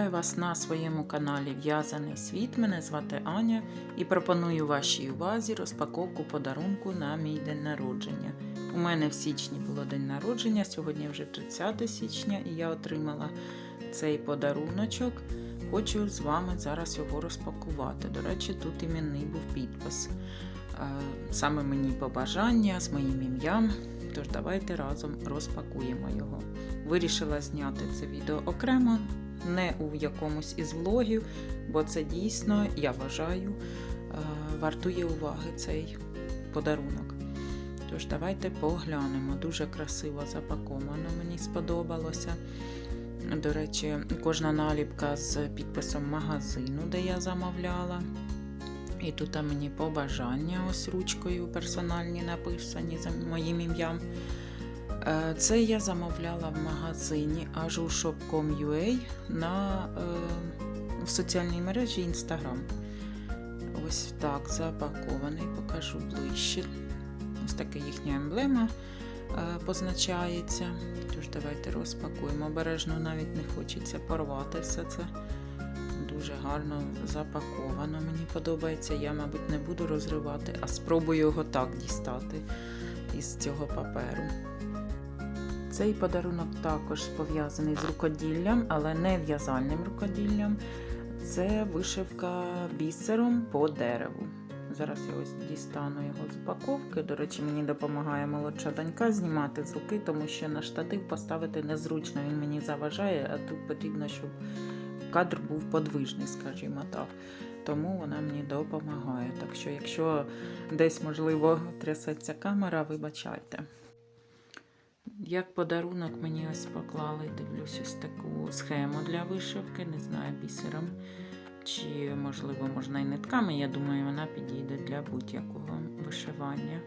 Вітаю вас на своєму каналі В'язаний світ. Мене звати Аня і пропоную вашій увазі розпаковку подарунку на мій день народження. У мене в січні було день народження, сьогодні вже 30 січня, і я отримала цей подаруночок. Хочу з вами зараз його розпакувати. До речі, тут іменний був підпис. Е, Саме мені побажання з моїм ім'ям. Тож давайте разом розпакуємо його. Вирішила зняти це відео окремо, не у якомусь із влогів, бо це дійсно, я вважаю, е, вартує уваги цей подарунок. Тож давайте поглянемо. Дуже красиво запаковано, мені сподобалося. До речі, кожна наліпка з підписом магазину, де я замовляла. І тут мені побажання ось ручкою персональні написані за моїм ім'ям. Е, Це я замовляла в магазині ajourshop.com.ua на, е, в соціальній мережі Instagram. Ось так запакований, покажу ближче. Ось така їхня емблема е, позначається. Тож давайте розпакуємо. Обережно навіть не хочеться порвати все це. Дуже гарно запаковано. Мені подобається. Я, мабуть, не буду розривати, а спробую його так дістати із цього паперу. Цей подарунок також пов'язаний з рукоділлям, але не в'язальним рукоділлям. Це вишивка бісером по дереву. Зараз я ось дістану його з упаковки. До речі, мені допомагає молодша донька знімати з руки, тому що на штатив поставити незручно, він мені заважає, а тут потрібно, щоб кадр був подвижний, скажімо так. Тому вона мені допомагає. Так що, якщо десь, можливо, трясеться камера, вибачайте. Як подарунок мені ось поклали, дивлюсь, ось таку схему для вишивки, не знаю, бісером. Чи, можливо, можна і нитками. Я думаю, вона підійде для будь-якого вишивання.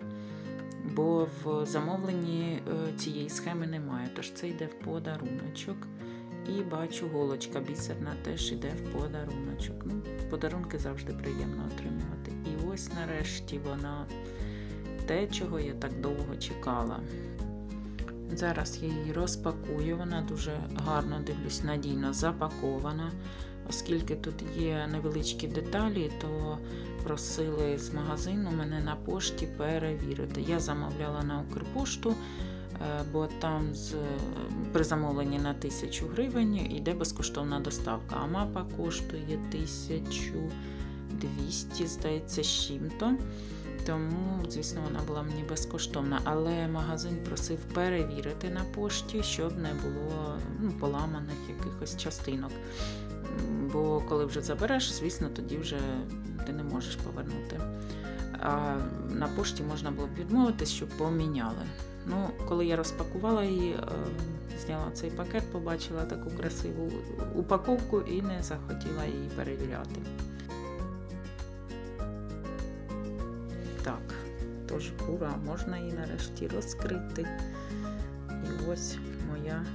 Бо в замовленні е, цієї схеми немає, тож це йде в подаруночок. І бачу, голочка бісерна теж йде в подаруночок. Ну, Подарунки завжди приємно отримувати. І ось нарешті вона те, чого я так довго чекала. Зараз я її розпакую, вона дуже гарно дивлюсь, надійно запакована. Оскільки тут є невеличкі деталі, то просили з магазину мене на пошті перевірити. Я замовляла на Укрпошту, бо там з, при замовленні на 1000 гривень йде безкоштовна доставка, а мапа коштує 1200, здається, з чим-то. Тому, звісно, вона була мені безкоштовна. Але магазин просив перевірити на пошті, щоб не було ну, поламаних якихось частинок. Бо коли вже забереш, звісно, тоді вже ти не можеш повернути. А на пошті можна було б відмовитись, щоб поміняли. Ну, Коли я розпакувала її, зняла цей пакет, побачила таку красиву упаковку і не захотіла її перевіряти. Тож ура, можна її нарешті розкрити. І ось моя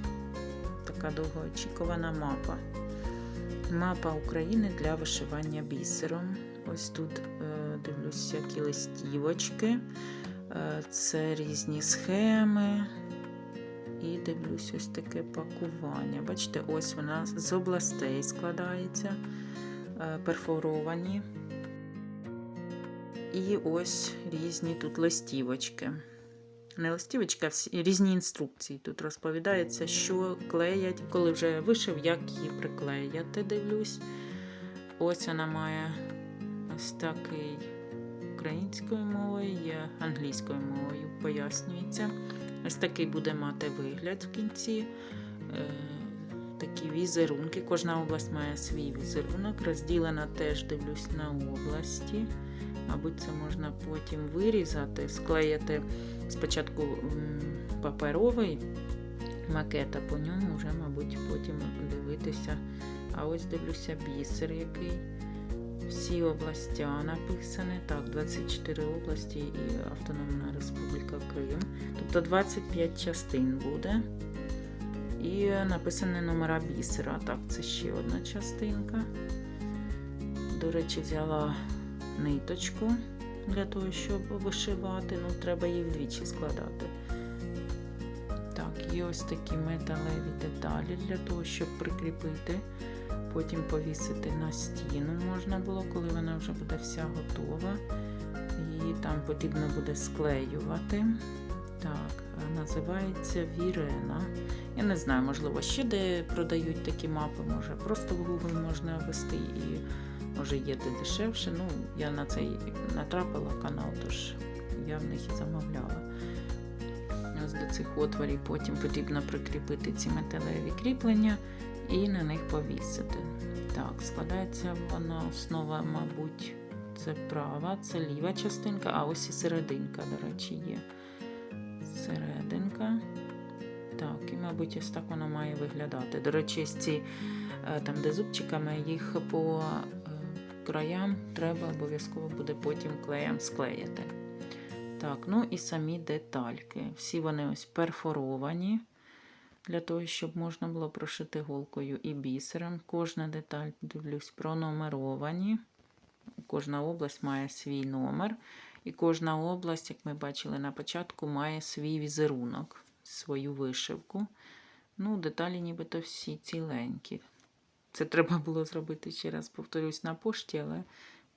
така довгоочікувана мапа. Мапа України для вишивання бісером. Ось тут е, дивлюсь всякі листівочки, е, це різні схеми. І дивлюсь ось таке пакування. Бачите, ось вона з областей складається, е, перфоровані. І ось різні тут листівочки. Не листівочки, а різні інструкції. Тут розповідається, що клеять, коли вже вишив, як її приклеяти, дивлюсь. Ось вона має ось такий українською мовою, є англійською мовою, пояснюється. Ось такий буде мати вигляд в кінці. Е, такі візерунки. Кожна область має свій візерунок. Розділена теж дивлюсь на області. Мабуть, це можна потім вирізати, склеїти спочатку паперовий макет, а по ньому вже, мабуть, потім дивитися. А ось дивлюся бісер, який. Всі області написані. Так, 24 області і Автономна Республіка Крим. Тобто 25 частин буде. І написані номера бісера. Так, це ще одна частинка. До речі, взяла ниточку для того, щоб вишивати. Ну, треба її вдвічі складати. Так, є ось такі металеві деталі для того, щоб прикріпити потім повісити на стіну можна було, коли вона вже буде вся готова. Її там потрібно буде склеювати. Так, називається Вірена. Я не знаю, можливо, ще де продають такі мапи, може просто в Google можна ввести і може є де дешевше. Ну, я на цей натрапила канал, тож я в них і замовляла. Ось до цих отворів потім потрібно прикріпити ці металеві кріплення і на них повісити. Так, складається вона основа, мабуть, це права, це ліва частинка, а ось і серединка, до речі, є. Серединка. Так, і, мабуть, ось так вона має виглядати. До речі, ці е, там, де зубчиками, їх по краям треба обов'язково буде потім клеєм склеїти. Так, ну і самі детальки. Всі вони ось перфоровані для того, щоб можна було прошити голкою і бісером. Кожна деталь, дивлюсь, пронумеровані. Кожна область має свій номер. І кожна область, як ми бачили на початку, має свій візерунок, свою вишивку. Ну, деталі нібито всі ціленькі. Це треба було зробити, ще раз повторюсь, на пошті, але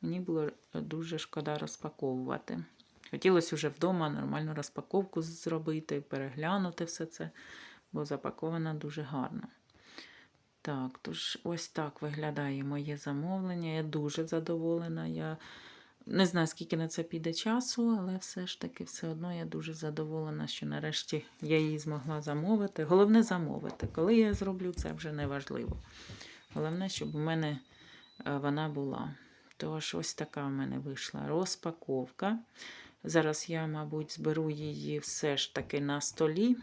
мені було дуже шкода розпаковувати. Хотілося вже вдома нормальну розпаковку зробити, переглянути все це, бо запаковано дуже гарно. Так, тож ось так виглядає моє замовлення. Я дуже задоволена. Я не знаю, скільки на це піде часу, але все ж таки все одно я дуже задоволена, що нарешті я її змогла замовити. Головне замовити. Коли я зроблю, це вже не важливо. Головне, щоб у мене е, вона була. Тож, ось така в мене вийшла розпаковка. Зараз я, мабуть, зберу її все ж таки на столі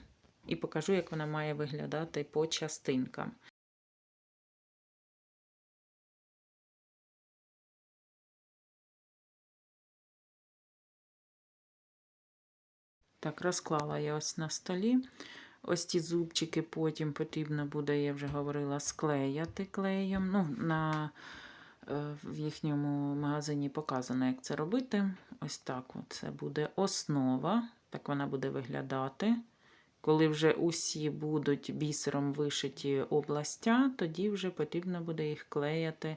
і покажу, як вона має виглядати по частинкам. Так, розклала я ось на столі. Ось ті зубчики потім потрібно буде, я вже говорила, склеяти клеєм. Ну, на, е, В їхньому магазині показано, як це робити. Ось так це буде основа. Так вона буде виглядати. Коли вже усі будуть бісером вишиті областя, тоді вже потрібно буде їх клеяти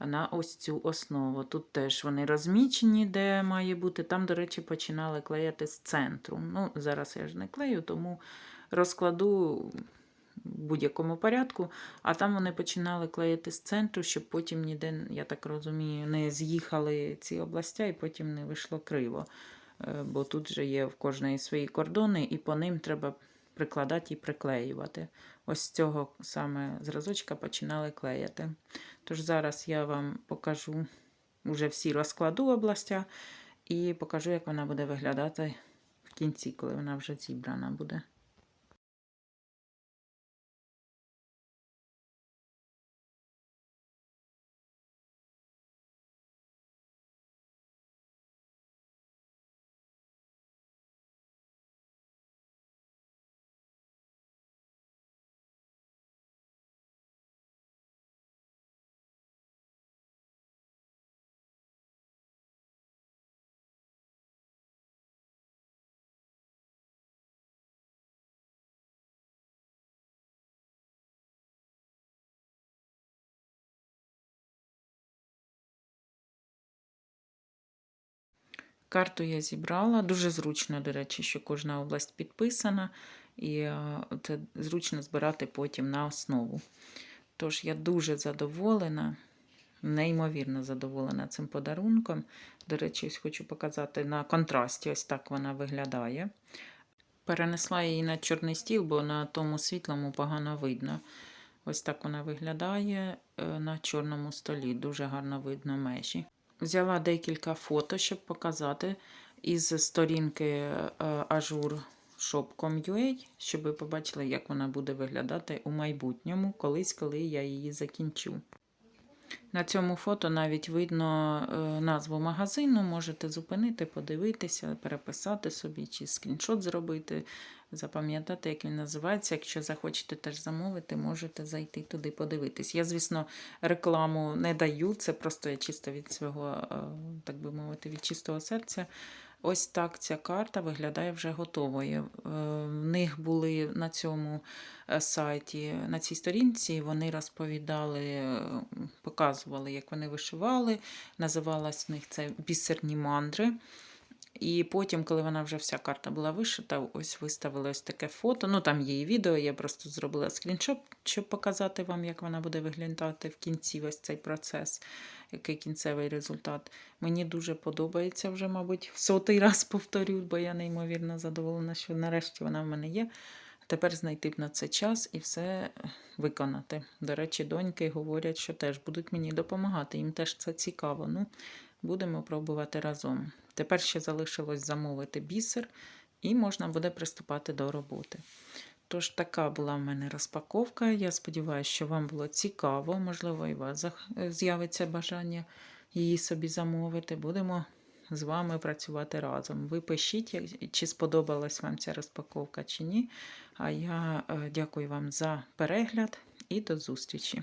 на ось цю основу. Тут теж вони розмічені, де має бути. Там, до речі, починали клеяти з центру. Ну, Зараз я ж не клею, тому розкладу в будь-якому порядку, а там вони починали клеїти з центру, щоб потім ніде, я так розумію, не з'їхали ці областя і потім не вийшло криво. Е, бо тут вже є в кожної свої кордони, і по ним треба прикладати і приклеювати. Ось з цього саме зразочка починали клеїти. Тож зараз я вам покажу вже всі розкладу областя і покажу, як вона буде виглядати в кінці, коли вона вже зібрана буде. Карту я зібрала. Дуже зручно, до речі, що кожна область підписана, і е, це зручно збирати потім на основу. Тож, я дуже задоволена, неймовірно задоволена цим подарунком. До речі, ось хочу показати на контрасті, ось так вона виглядає. Перенесла її на чорний стіл, бо на тому світлому погано видно. Ось так вона виглядає е, на чорному столі. Дуже гарно видно межі. Взяла декілька фото, щоб показати із сторінки ajourshop.com.ua, щоб ви побачили, як вона буде виглядати у майбутньому, колись, коли я її закінчу. На цьому фото навіть видно е, назву магазину, можете зупинити, подивитися, переписати собі чи скріншот зробити, запам'ятати, як він називається. Якщо захочете теж замовити, можете зайти туди подивитись. Я, звісно, рекламу не даю, це просто я чисто від свого, е, так би мовити, від чистого серця Ось так ця карта виглядає вже готовою. Е, В них були на цьому е, сайті, на цій сторінці, вони розповідали, показували, як вони вишивали. Називалась в них це бісерні мандри. І потім, коли вона вже вся карта була вишита, ось виставили ось таке фото. Ну там є і відео, я просто зробила скріншот, щоб показати вам, як вона буде виглядати в кінці ось цей процес, який кінцевий результат. Мені дуже подобається вже, мабуть, в сотий раз повторю, бо я неймовірно задоволена, що нарешті вона в мене є. Тепер знайти б на це час і все виконати. До речі, доньки говорять, що теж будуть мені допомагати. Їм теж це цікаво. Ну, будемо пробувати разом. Тепер ще залишилось замовити бісер, і можна буде приступати до роботи. Тож, така була в мене розпаковка. Я сподіваюся, що вам було цікаво. Можливо, і у вас з'явиться бажання її собі замовити. Будемо з вами працювати разом. Ви пишіть, чи сподобалась вам ця розпаковка чи ні. А я е, дякую вам за перегляд і до зустрічі!